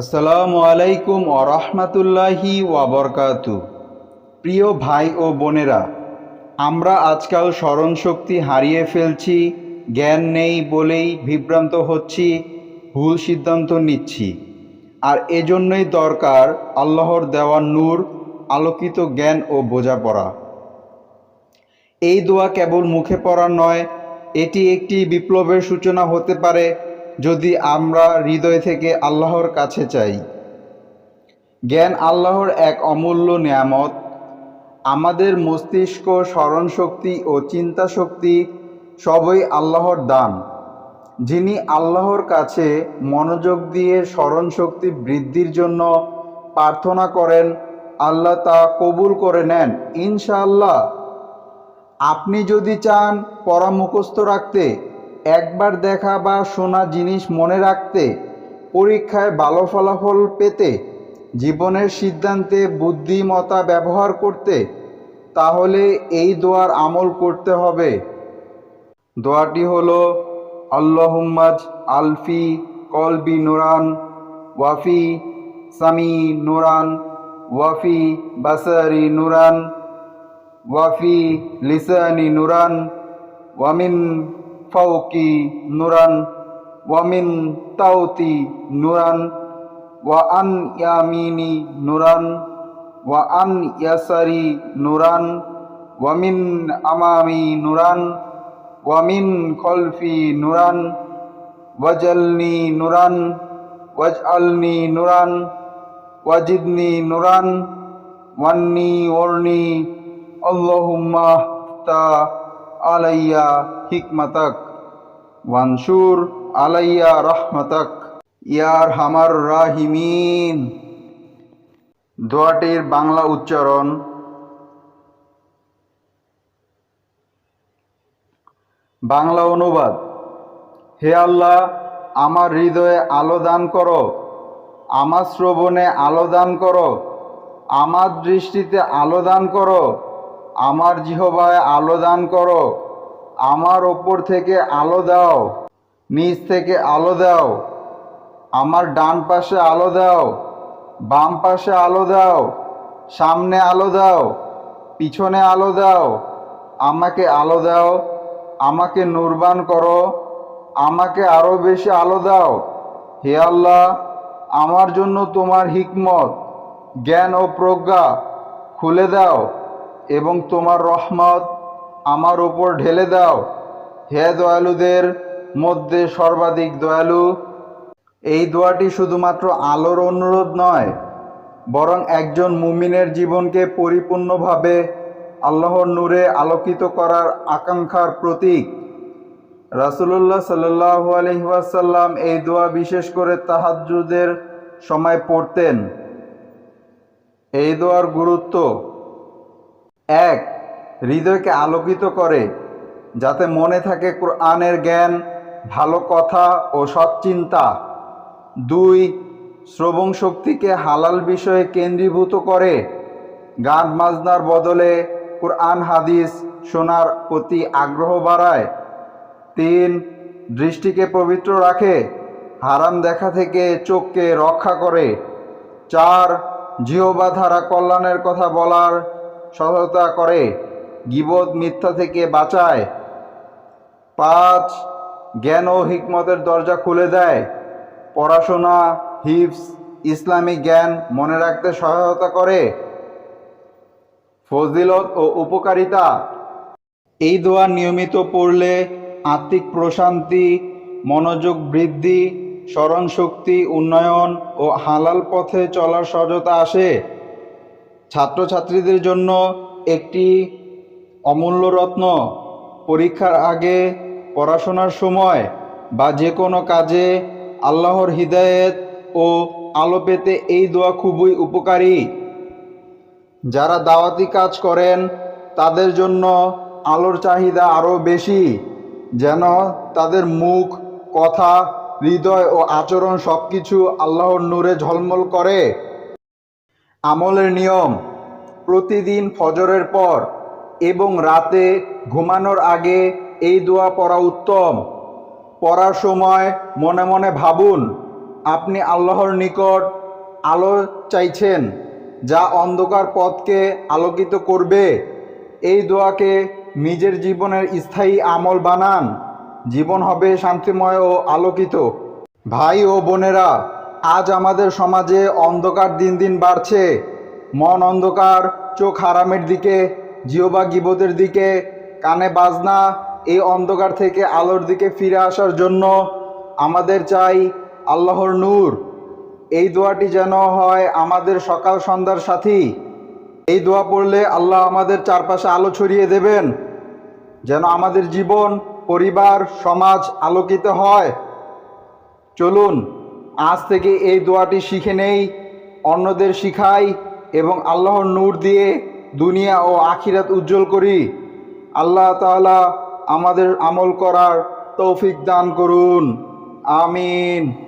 আসসালামু আলাইকুম ওরহমাতুল্লাহি ওয়াবরকাতু প্রিয় ভাই ও বোনেরা, আমরা আজকাল স্মরণশক্তি হারিয়ে ফেলছি, জ্ঞান নেই বলেই বিভ্রান্ত হচ্ছি, ভুল সিদ্ধান্ত নিচ্ছি। আর এজন্যই দরকার আল্লাহর দেওয়া নূর, আলোকিত জ্ঞান ও বোঝাপড়া। এই দোয়া কেবল মুখে পড়া নয়, এটি একটি বিপ্লবের সূচনা হতে পারে যদি আমরা হৃদয় থেকে আল্লাহর কাছে চাই। জ্ঞান আল্লাহর এক অমূল্য নিয়ামত। আমাদের মস্তিষ্ক, স্মরণশক্তি ও চিন্তা শক্তি সবই আল্লাহর দান। যিনি আল্লাহর কাছে মনোযোগ দিয়ে স্মরণশক্তি বৃদ্ধির জন্য প্রার্থনা করেন, আল্লাহ তা কবুল করে নেন, ইনশাআল্লাহ। আপনি যদি চান পড়া মুখস্থ রাখতে একবার দেখা বা শোনা জিনিস মনে রাখতে, পরীক্ষায় ভালো ফলাফল পেতে, জীবনের সিদ্ধান্তে বুদ্ধিমত্তা ব্যবহার করতে, তাহলে এই দোয়ার আমল করতে হবে। দোয়াটি হল আল্লাহুম্মাজ আলফি কলবি নুরান, ওয়াফি সামি নুরান, ওয়াফি বাসারি নুরান, ওয়াফি লিসানি নুরান ওয়ামিন ফাউকি নুরান ওয়ামিন তাওতি নুরান, ওয়া আন ইয়ামিনি নুরান, ওয়া আন ইয়াসারি নুরান ওয়ামিন আমামি নুরান ওয়ামিন খলফি নুরান ওয়াজলনি নুরান, ওয়াজআলনি নুরান, ওয়াজিদনি নুরান, ওয়ান্নি ওরনি, আল্লাহুম্মা তা আলাইয়া হিকমাতাক, ওয়ানসুর আলাইয়া রহমাতাক, ইয়ার হামার রাহিমিন। দোয়াটির বাংলা উচ্চারণ, বাংলা অনুবাদ, হে আল্লাহ, আমার হৃদয়ে আলো দান করো, আমার শ্রবণে আলো দান করো, আমার দৃষ্টিতে আলো দান করো আমার জিহবায় আলো দান করো। আমার ওপর থেকে আলো দাও। নিচ থেকে আলো দাও। আমার ডান পাশে আলো দাও। বাম পাশে আলো দাও। সামনে আলো দাও। পিছনে আলো দাও। আমাকে আলো দাও। আমাকে নূরবান করো। আমাকে আরও বেশি আলো দাও। হে আল্লাহ, আমার জন্য তোমার হিকমত, জ্ঞান ও প্রজ্ঞা খুলে দাও। এবং তোমার রহমত আমার ওপর ঢেলে দাও। হে দয়ালুদের মধ্যে সর্বাধিক দয়ালু, এই দোয়াটি শুধুমাত্র আলোর অনুরোধ নয়, বরং একজন মুমিনের জীবনকে পরিপূর্ণভাবে আল্লাহর নূরে আলোকিত করার আকাঙ্ক্ষার প্রতীক। রাসুলুল্লাহ সাল্লাহ আলহিহাসাল্লাম এই দোয়া বিশেষ করে তাহাজুদের সময় পড়তেন। এই দোয়ার গুরুত্ব এক, হৃদয়কে আলোকিত করে, যাতে মনে থাকে কোরআনের জ্ঞান, ভালো কথা ও সৎচিন্তা দুই, শ্রবণ শক্তিকে হালাল বিষয়ে কেন্দ্রীভূত করে, গান মাজনার বদলে কোরআন, হাদিস শোনার প্রতি আগ্রহ বাড়ায়। তিন, দৃষ্টিকে পবিত্র রাখে, হারাম দেখা থেকে চোখকে রক্ষা করে। চার, জিহবা ধারা কল্যাণের কথা বলার সহায়তা করে। গিবদ মিথ্যা থেকে বাঁচায়। পাঁচ, জ্ঞান ও হিকমতের দরজা খুলে দেয়। পড়াশোনা হিপস ইসলামী জ্ঞান মনে রাখতে সহায়তা করে। ফজিলত ও উপকারিতা। এই দোয়া নিয়মিত পড়লে আত্মিক প্রশান্তি, মনোযোগ বৃদ্ধি, স্মরণশক্তি, উন্নয়ন ও হালাল পথে চলার সহজতা আসে। ছাত্রছাত্রীদের জন্য একটি অমূল্য রত্ন। পরীক্ষার আগে, পড়াশোনার সময় বা যে কোনো কাজে আল্লাহর হৃদায়ত ও আলো পেতে এই দোয়া খুবই উপকারী। যারা দাওয়াতি কাজ করেন, তাদের জন্য আলোর চাহিদা আরও বেশি, যেন তাদের মুখ, কথা, হৃদয় ও আচরণ সব কিছু আল্লাহর নূরে ঝলমল করে। আমলের নিয়ম, প্রতিদিন ফজরের পর এবং রাতে ঘুমানোর আগে এই দোয়া পড়া উত্তম। পড়ার সময় মনে মনে ভাবুন, আপনি আল্লাহর নিকট আলো চাইছেন, যা অন্ধকার পথকে আলোকিত করবে। এই দোয়াকে নিজের জীবনের স্থায়ী আমল বানান। জীবন হবে শান্তিময় ও আলোকিত। ভাই ও বোনেরা আজ আমাদের সমাজে অন্ধকার দিন দিন বাড়ছে। মন অন্ধকার, চোখ হারামের দিকে জিওবা গিবতের দিকে, কানে বাজনা, এই অন্ধকার থেকে আলোর দিকে ফিরে আসার জন্য আমাদের চাই আল্লাহর নূর। এই দোয়াটি যেন হয় আমাদের সকাল সন্ধ্যার সাথী। এই দোয়া পড়লে আল্লাহ আমাদের চারপাশে আলো ছড়িয়ে দেবেন, যেন আমাদের জীবন, পরিবার, সমাজ আলোকিত হয়। চলুন আজ থেকে এই দোয়াটি শিখে নেই, অন্যদের শিখাই এবং আল্লাহর নূর দিয়ে দুনিয়া ও আখিরাত উজ্জ্বল করি। আল্লাহ তালা আমাদের আমল করার তৌফিক দান করুন। আমিন।